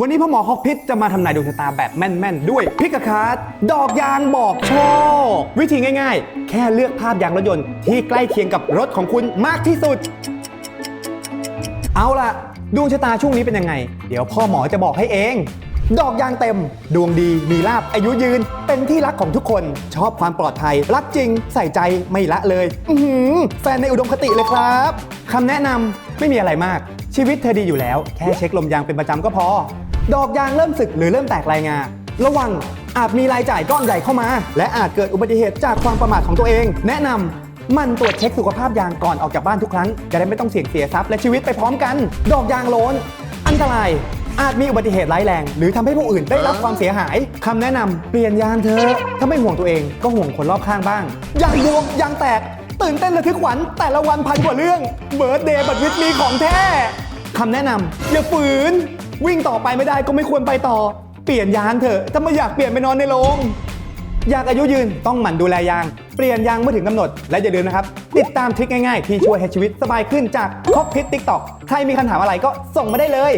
วันนี้พ่อหมอฮอกพิษจะมาทำนายดวงชะตาแบบแม่นๆ ด้วยพิกคาร์ดดอกยางบอกโชค วิธีง่ายๆ แค่เลือกภาพยางรถยนต์ที่ใกล้เคียงกับรถของคุณมากที่สุด เอาล่ะ ดวงชะตาช่วงนี้เป็นยังไง เดี๋ยวพ่อหมอจะบอกให้เอง ดอกยางเต็ม ดวงดีมีลาบอายุยืน เป็นที่รักของทุกคน ชอบความปลอดภัย รักจริง ใส่ใจไม่ละเลย อือหือแฟนในอุดมคติเลยครับคำแนะนำไม่มีอะไรมาก ชีวิตเธอดีอยู่แล้ว แค่เช็คลมยางเป็นประจำก็พอ ดอกยางเริ่มสึกหรือเริ่มแตกลายงา ระวังอาจมีรายจ่ายก้อนใหญ่เข้ามา และอาจเกิดอุบัติเหตุจากความประมาทของตัวเอง แนะนำมันตรวจเช็คสุขภาพยางก่อนออกจากบ้านทุกครั้ง จะได้ไม่ต้องเสี่ยงเสียทรัพย์และชีวิตไปพร้อมกัน ดอกยางโลน อันตราย อาจมีอุบัติเหตุร้ายแรง หรือทำให้ผู้อื่นได้รับความเสียหายคำแนะนำเปลี่ยนยางเถอะถ้าไม่ห่วงตัวเองก็ห่วงคนรอบข้างบ้างยางบวมยางแตก ตื่นเต้นระทึกขวัญแต่ละวันพันกว่าเรื่องเบิร์ดเดย์บัตวิทมีของแท้ คำแนะนำอย่าฝืน วิ่งต่อไปไม่ได้ก็ไม่ควรไปต่อ เปลี่ยนยางเถอะ ถ้าไม่อยากเปลี่ยนไปนอนในโรงอยากอายุยืนต้องหมั่นดูแลยาง เปลี่ยนยางเมื่อถึงกำหนด และอย่าลืมนะครับ ติดตามทริคง่ายๆ ที่ช่วยให้ชีวิตสบายขึ้นจากคอกพิษติ๊กต็อกใครมีคำถามอะไรก็ส่งมาได้เลย